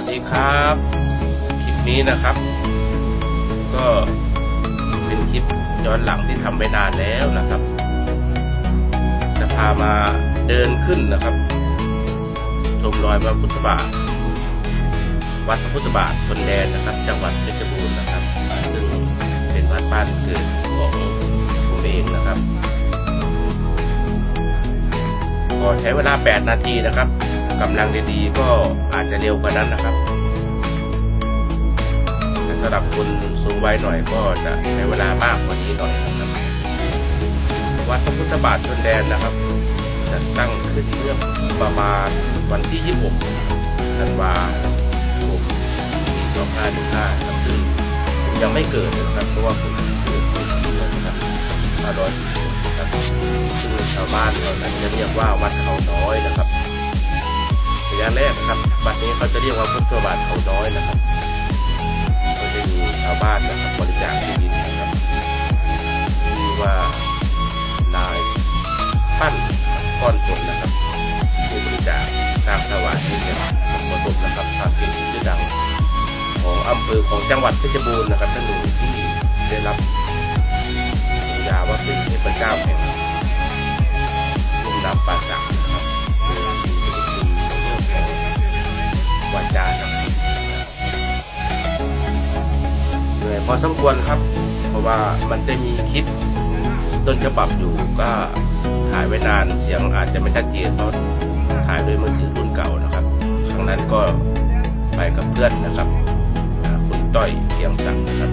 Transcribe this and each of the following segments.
วัสดีครับคลิปนี้นะครับ ก็เป็นคลิปย้อนหลังที่ทำไว้นานแล้วนะครับ จะพามาเดินขึ้นนะครับ ชมรอยพระพุทธบาท วัดพระพุทธบาทชนแดนนะครับ จังหวัดเพชรบูรณ์นะครับ ซึ่งเป็นวัดบ้านเกิดของผมเองนะครับก็ใช้เวลา 8 นาทีนะครับ กำลังดีๆ ก็อาจจะเร็วกว่านั้นนะครับแต่สำหรับคนสูงวัยหน่อยก็จะใช้เวลามากกว่านี้หน่อยนะครับวัดพระพุทธบาทชนแดนนะครับจะตั้งขึ้นเมื่อประมาณวันที่ 26ธันวาคมปี2515ครับซึ่งผมยังไม่เกิดนะครับเพราะว่าผมเกิดปีนี้นะครับ516ครับซึ่งชาวบ้านเขานั้นจะเรียกว่าวัดเขาน้อยนะครับ นะครับบัดนี้เขาจะเรียกว่าพุทธบาทเขาน้อยนะครับก็จะมีชาวบ้านนะครับบริจาคที่ดินนะครับชื่อว่านายปั้นก้อนสนนะครับผู้บริจาคสร้างถวายให้แก่สมทบนะครับพระเกจิชื่อดังของอำเภอของจังหวัดเพชรบูรณ์นะครับท่านหนึ่งที่ได้รับสัญญาว่าเป็นเทพเจ้าแห่งลุ่มน้ำป่าสัก พอสมควรครับ เพราะว่ามันจะมีคลิปต้นฉบับอยู่ก็ถ่ายไว้นานเสียงอาจจะไม่ชัดเจนเพราะถ่ายด้วยมือถือรุ่นเก่านะครับครั้งนั้นก็ไปกับเพื่อนนะครับคุณต้อยเทียงศักดิ์นะครับ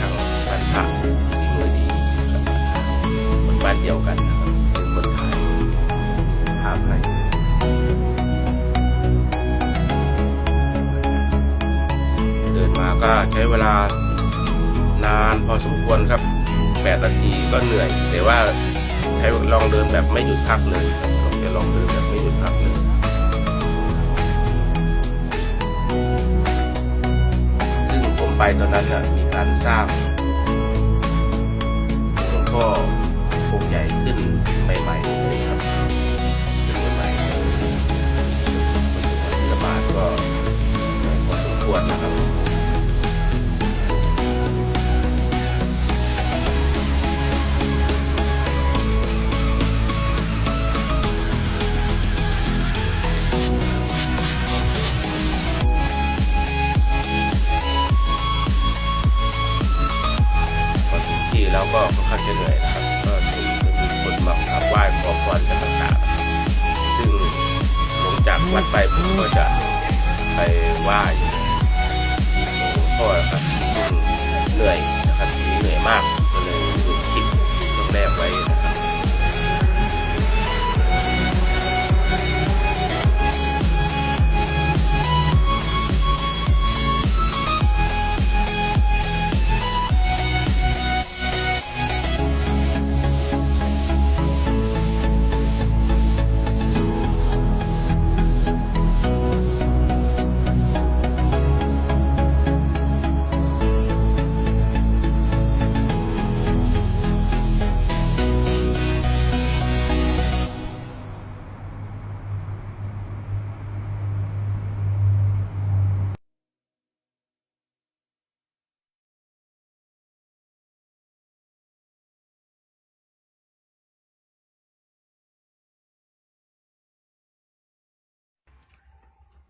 ทางบ้านพักที่มือดีนะครับคนบ้านเดียวกันนะครับเป็นคนถ่ายภาพให้เดินมาก็ใช้เวลา นานพอสมควรครับ 8 นาทีก็เหนื่อย แต่ว่าใช้ลองเดินแบบไม่หยุดพักเลยครับผมจะลองเดินแบบไม่หยุดพักเลยซึ่งผมไปตอนนั้นน่ะมีการสร้างหลวงพ่อองค์ใหญ่ขึ้นใหม่ๆ แล้วก็ค่อนข้างจะเหนื่อยนะครับก็จะมีคนมากราบไหว้ขอพรกันต่างๆซึ่งลงจากวัดไปผมก็จะไปไหว้หลวงพ่อครับซึ่งเหนื่อยนะครับทีนี้เหนื่อยมาก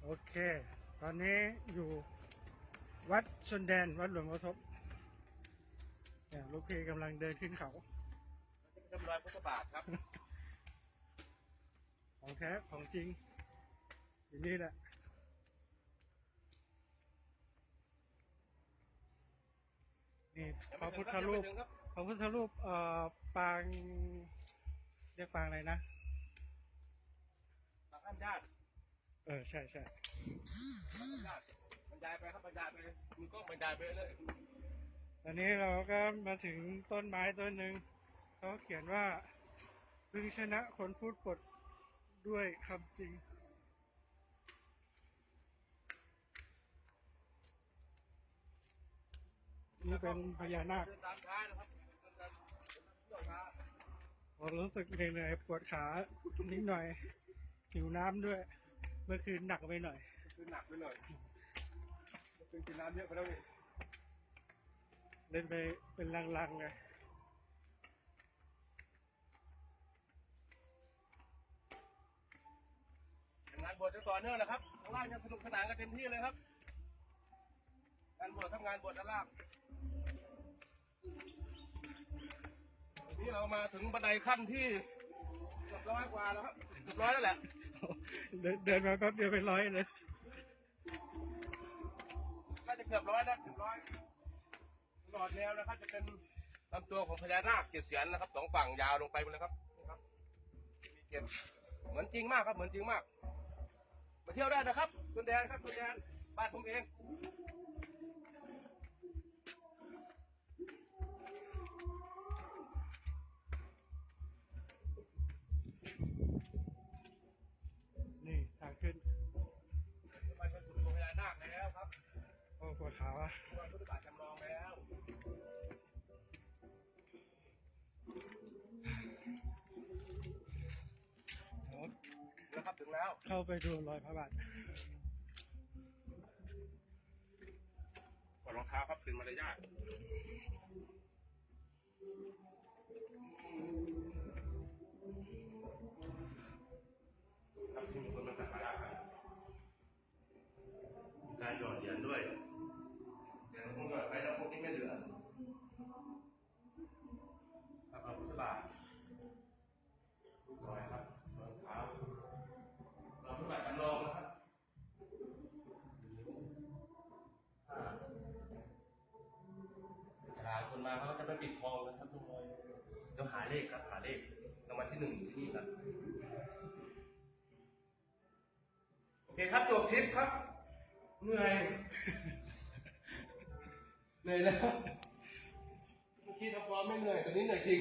โอเค ตอนนี้อยู่วัดชนแดน วัดหลวงพ่อทบเนี่ยลูกพี่กำลังเดินขึ้นเขาจำรอยพุทธบาทครับ ของแท้ ของจริง อยู่นี่แหละนี่พระพุทธรูปพระพุทธรูปเอ่อปางเรียกปางอะไรนะปากข้ามญาติ เออใช่ใช่ญาติบรรยายไปครับบรรยายไปมือก็บรรยายไปเลยตอนนี้เราก็มาถึงต้นไม้ต้นหนึ่งเขาเขียนว่าพึงชนะคนพูดปดด้วยคำจริง นี่เป็นพญานาคเดินตามท้ายนะครับเดินตามเที่ยวช้าผมรู้สึกเหนื่อยๆปวดขานิดหน่อยหิวน้ำด้วย เมื่อคืนหนักไปหน่อย คือหนักไปหน่อยเป็นกินน้ำเยอะไปแล้วนี่เล่นไปเป็นลังๆเลยงานบวชจะต่อเนื่องนะครับข้างล่างยังสนุกสนานกันเต็มที่เลยครับ งานบวชทำงานบวชด้านล่างวันนี้เรามาถึงบันไดขั้นที่เกือบร้อยกว่าแล้วครับเกือบร้อยแล้วแหละ เดินเดินมาแป๊บเดียวเป็นร้อยเลยน่าจะเกือบร้อยนะเกือบร้อยตลอดแนวนะครับจะเป็นลำตัวของพญานาคเกียรติเสียนนะครับสองฝั่งยาวลงไปเลยครับครับมีเกียรติเหมือนจริงมากครับเหมือนจริงมาก มาเที่ยวได้นะครับคุณแดนครับคุณแดนบ้านผมเอง นะครับถึงแล้ว เข้าไปดูรอยพระบาทถอดรองเท้าครับเป็นมารยาทครับที่มีคนมาสักการะกันการหยอดเหรียญด้วยเหรียญคงหยอดไปแล้วคงที่ไม่เหลือครับเอาพุทธบาทรูปรอยครับรองเท้าเราพุทธบาทจำลองนะครับ หาคนมาเขาก็จะไม่ปิดทองนะครับทุกคนเดี๋ยวหาเลขครับหาเลขรางวัลที่หนึ่งอยู่ที่นี่ครับ โอ เคครับจบทริปครับ เหนื่อย เหนื่อยแล้ว เมื่อกี้ทำฟอร์มไม่เหนื่อยแต่นี้เหนื่อยจริง